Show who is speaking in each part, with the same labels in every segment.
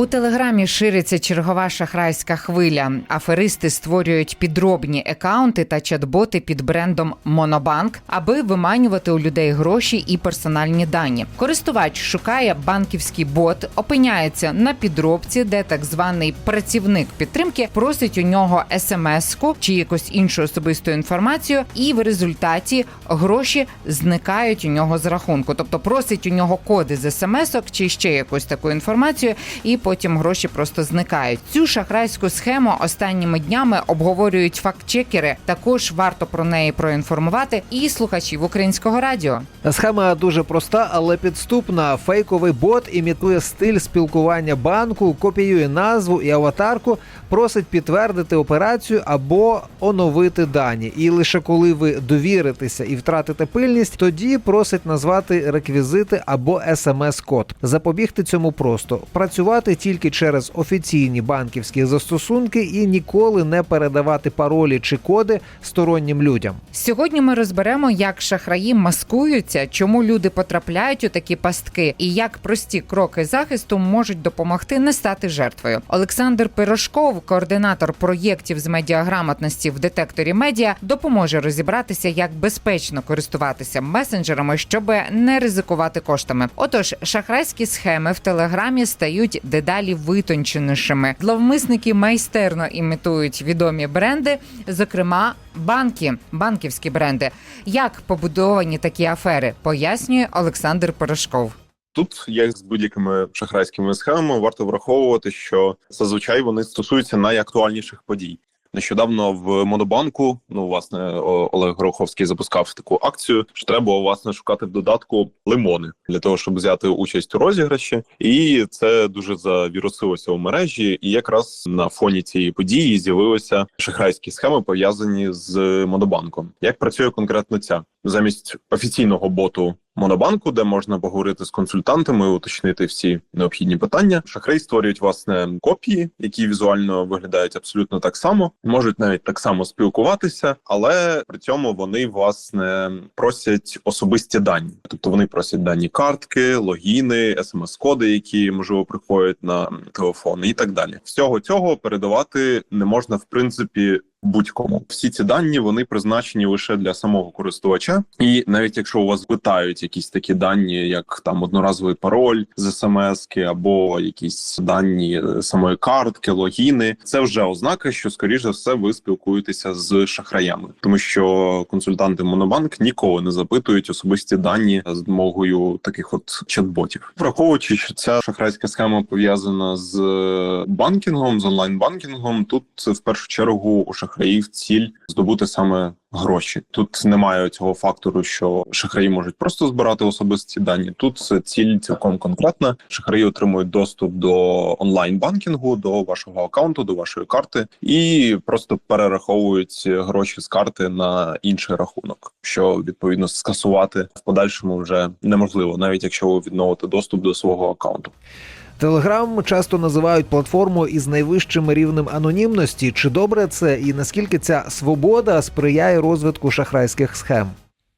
Speaker 1: У телеграмі шириться чергова шахрайська хвиля. Аферисти створюють підробні екаунти та чат-боти під брендом Монобанк, аби виманювати у людей гроші і персональні дані. Користувач шукає банківський бот, опиняється на підробці, де так званий працівник підтримки просить у нього смс-ку чи якусь іншу особисту інформацію, і в результаті гроші зникають у нього з рахунку. Тобто просить у нього коди з смс-ок чи ще якусь таку інформацію, і потім гроші просто зникають. Цю шахрайську схему останніми днями обговорюють фактчекери. Також варто про неї проінформувати і слухачів українського радіо.
Speaker 2: Схема дуже проста, але підступна. Фейковий бот імітує стиль спілкування банку, копіює назву і аватарку, просить підтвердити операцію або оновити дані. І лише коли ви довіритеся і втратите пильність, тоді просить назвати реквізити або смс-код. Запобігти цьому просто працювати тільки через офіційні банківські застосунки і ніколи не передавати паролі чи коди стороннім людям.
Speaker 1: Сьогодні ми розберемо, як шахраї маскуються, чому люди потрапляють у такі пастки, і як прості кроки захисту можуть допомогти не стати жертвою. Олександр Пирожков, координатор проєктів з медіаграмотності в детекторі медіа, допоможе розібратися, як безпечно користуватися месенджерами, щоб не ризикувати коштами. Отож, шахрайські схеми в телеграмі стають дедалі витонченішими. Зловмисники майстерно імітують відомі бренди, зокрема банки, банківські бренди. Як побудовані такі афери, пояснює Олександр Порошков.
Speaker 3: Тут, як з будь-якими шахрайськими схемами, варто враховувати, що зазвичай вони стосуються найактуальніших подій. Нещодавно в Монобанку, ну власне, Олег Гороховський запускав таку акцію, що треба власне шукати в додатку лимони для того, щоб взяти участь у розіграші, і це дуже завірусилося у мережі. І якраз на фоні цієї події з'явилися шахрайські схеми пов'язані з Монобанком. Як працює конкретно ця замість офіційного боту Монобанку, де можна поговорити з консультантами, уточнити всі необхідні питання. Шахраї створюють власне копії, які візуально виглядають абсолютно так само, можуть навіть так само спілкуватися, але при цьому вони власне просять особисті дані, тобто вони просять дані картки, логіни, смс-коди, які можливо приходять на телефон, і так далі. Всього цього передавати не можна в принципі будь-кому. Всі ці дані вони призначені лише для самого користувача, і навіть якщо у вас питають якісь такі дані, як там одноразовий пароль з смски або якісь дані е, самої картки, логіни, це вже ознака, що скоріш за все ви спілкуєтеся з шахраями, тому що консультанти Монобанк ніколи не запитують особисті дані з допомогою таких от чат-ботів, враховуючи, що ця шахрайська схема пов'язана з банкінгом, з онлайн-банкінгом. Тут в першу чергу у шахраїв ціль здобути саме гроші. Тут немає цього фактору, що шахраї можуть просто збирати особисті дані. Тут ціль цілком конкретна. Шахраї отримують доступ до онлайн банкінгу, до вашого акаунту, до вашої карти, і просто перераховують гроші з карти на інший рахунок, що відповідно скасувати в подальшому вже неможливо, навіть якщо ви відновите доступ до свого акаунту.
Speaker 2: Телеграм часто називають платформою із найвищим рівнем анонімності. Чи добре це і наскільки ця свобода сприяє розвитку шахрайських схем?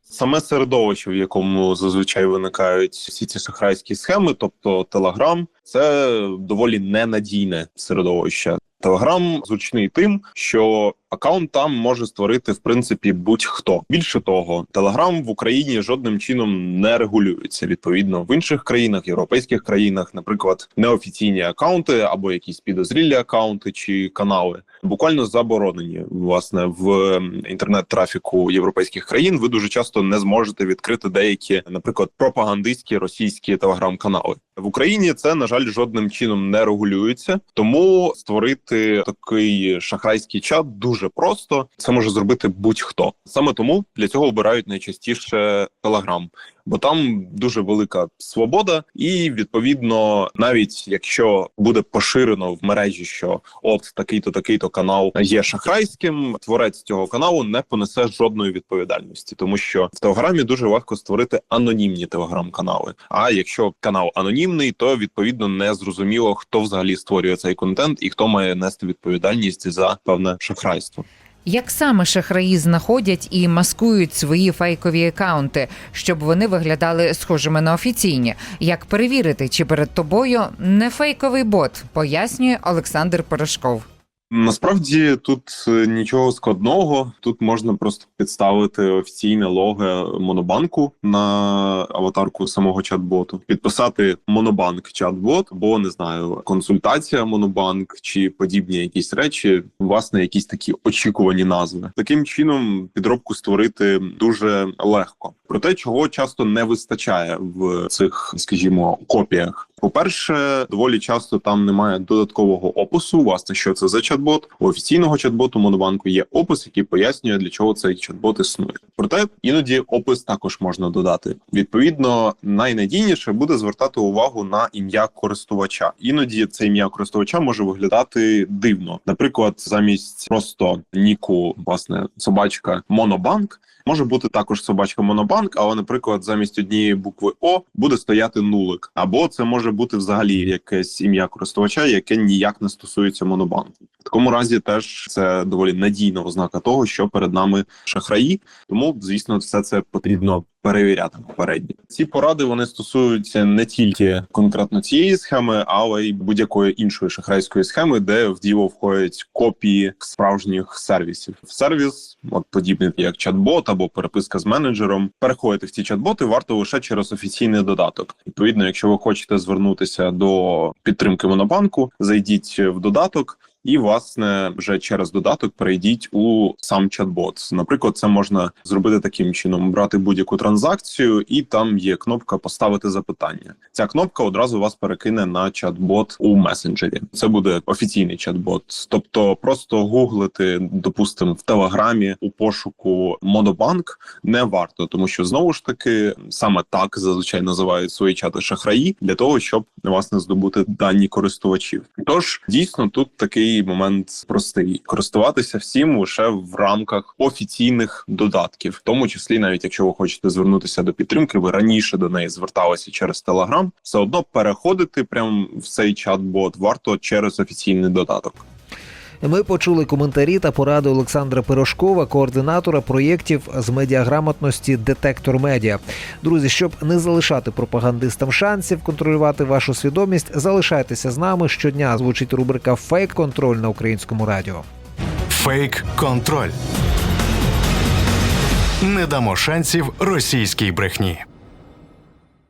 Speaker 3: Саме середовище, в якому зазвичай виникають всі ці шахрайські схеми, тобто Телеграм, це доволі ненадійне середовище. Телеграм зручний тим, що акаунт там може створити в принципі будь-хто. Більше того, Телеграм в Україні жодним чином не регулюється. Відповідно, в інших країнах, європейських країнах, наприклад, неофіційні акаунти або якісь підозрілі акаунти чи канали буквально заборонені. Власне в інтернет-трафіку європейських країн ви дуже часто не зможете відкрити деякі, наприклад, пропагандистські російські телеграм-канали в Україні. Це на жаль жодним чином не регулюється, тому створити такий шахрайський чат дуже просто. Це може зробити будь-хто. Саме тому для цього обирають найчастіше Телеграм. Бо там дуже велика свобода, і відповідно, навіть якщо буде поширено в мережі, що от такий-то такий-то канал є шахрайським, творець цього каналу не понесе жодної відповідальності, тому що в телеграмі дуже легко створити анонімні телеграм-канали. А якщо канал анонімний, то відповідно не зрозуміло, хто взагалі створює цей контент і хто має нести відповідальність за певне шахрайство.
Speaker 1: Як саме шахраї знаходять і маскують свої фейкові акаунти, щоб вони виглядали схожими на офіційні? Як перевірити, чи перед тобою не фейковий бот? Пояснює Олександр Порошков.
Speaker 3: Насправді тут е, нічого складного. Тут можна просто підставити офіційне лого Монобанку на аватарку самого чат-боту, підписати Монобанк чат-бот, або не знаю, консультація Монобанк чи подібні якісь речі, власне, якісь такі очікувані назви. Таким чином підробку створити дуже легко. Проте, чого часто не вистачає в цих, скажімо, копіях. По-перше, доволі часто там немає додаткового опису. Власне, що це за чат-бот. У офіційного чат-боту Монобанку є опис, який пояснює, для чого цей чат-бот існує. Проте іноді опис також можна додати. Відповідно, найнадійніше буде звертати увагу на ім'я користувача. Іноді це ім'я користувача може виглядати дивно. Наприклад, замість просто ніку, власне, собачка Монобанк. Може бути також собачка Монобанк, але, наприклад, замість однієї букви О буде стояти нулик, або це може бути взагалі якесь ім'я користувача, яке ніяк не стосується Монобанку. В такому разі теж це доволі надійна ознака того, що перед нами шахраї. Тому, звісно, все це потрібно перевіряти попередньо. Ці поради вони стосуються не тільки конкретно цієї схеми, але й будь-якої іншої шахрайської схеми, де в діло входять копії справжніх сервісів. В сервіс, от подібний як чат-бот або переписка з менеджером, переходити в ці чат-боти варто лише через офіційний додаток. Відповідно, якщо ви хочете звернутися до підтримки монобанку, зайдіть в додаток. І власне вже через додаток перейдіть у сам чат-бот. Наприклад, це можна зробити таким чином: брати будь-яку транзакцію, і там є кнопка Поставити запитання. Ця кнопка одразу вас перекине на чат-бот у месенджері. Це буде офіційний чат-бот. Тобто, просто гуглити, допустимо, в телеграмі у пошуку Монобанк не варто, тому що знову ж таки саме так зазвичай називають свої чати шахраї для того, щоб власне здобути дані користувачів. Тож дійсно тут такий момент простий: користуватися всім лише в рамках офіційних додатків, в тому числі, навіть якщо ви хочете звернутися до підтримки, ви раніше до неї зверталися через Телеграм, все одно переходити прямо в цей чат-бот варто через офіційний додаток.
Speaker 2: Ми почули коментарі та поради Олександра Пирожкова, координатора проєктів з медіаграмотності Детектор Медіа. Друзі, щоб не залишати пропагандистам шансів контролювати вашу свідомість, залишайтеся з нами. Щодня звучить рубрика Фейк контроль на українському радіо.
Speaker 4: Фейк контроль. Не дамо шансів російській брехні.